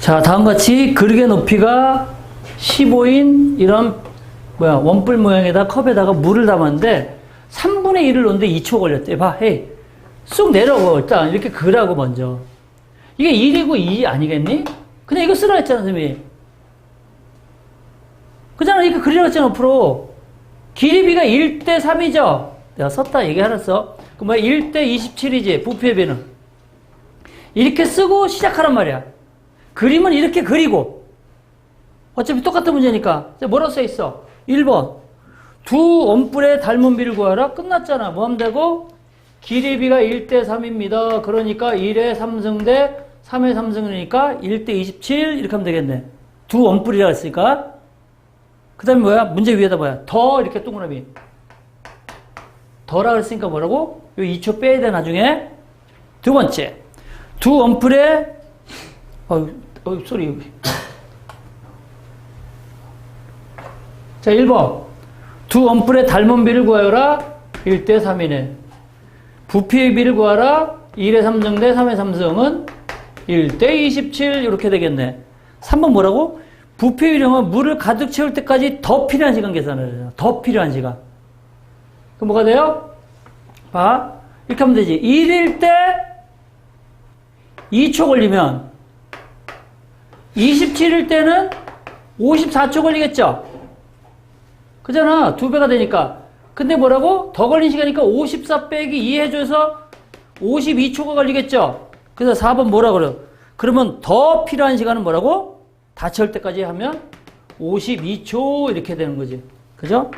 자, 다음과 같이 그릇의 높이가 15인 이런 뭐야 원뿔 모양에다 컵에다가 물을 담았는데 3분의 1을 넣는데 2초 걸렸대. 봐, 헤이. 쑥 내려고 일단 이렇게 그라고 먼저. 이게 1이고 2 아니겠니? 그냥 이거 쓰라 했잖아, 선생님이. 그잖아, 이렇게 그리라고 했잖아, 앞으로. 길이비가 1대 3이죠? 내가 썼다 얘기하랬어. 그럼 뭐야, 1대 27이지, 부피의 비는. 이렇게 쓰고 시작하란 말이야. 그림은 이렇게 그리고. 어차피 똑같은 문제니까. 자, 뭐라고 써 있어? 1번. 두 원뿔의 닮은 비를 구하라. 끝났잖아. 뭐 하면 되고? 길이 비가 1대 3입니다. 그러니까 1의 3승 대 3의 3승이니까 1대 27 이렇게 하면 되겠네. 두 원뿔이라 했으니까. 그 다음에 뭐야? 문제 위에다 뭐야? 더 이렇게 동그라미. 더라 그랬으니까 뭐라고? 요 2초 빼야 돼 나중에. 두 번째. 두 원뿔의 어휴, 어휴 소리 여기. 자, 1번. 두 원뿔의 닮은 비를 구하여라. 1대 3이네. 부피의 비를 구하라. 1의 3승 대 3의 3승은 1대 27 이렇게 되겠네. 3번 뭐라고? 부피의 비령은 물을 가득 채울 때까지 더 필요한 시간 계산을 해요. 더 필요한 시간. 그럼 뭐가 돼요? 봐. 이렇게 하면 되지. 1일 때 2초 걸리면 27일 때는 54초 걸리겠죠? 그잖아. 두 배가 되니까. 근데 뭐라고? 더 걸린 시간이니까 54 빼기 2 해줘서 52초가 걸리겠죠? 그래서 4번 뭐라 그래요? 그러면 더 필요한 시간은 뭐라고? 다 채울 때까지 하면 52초 이렇게 되는 거지. 그죠?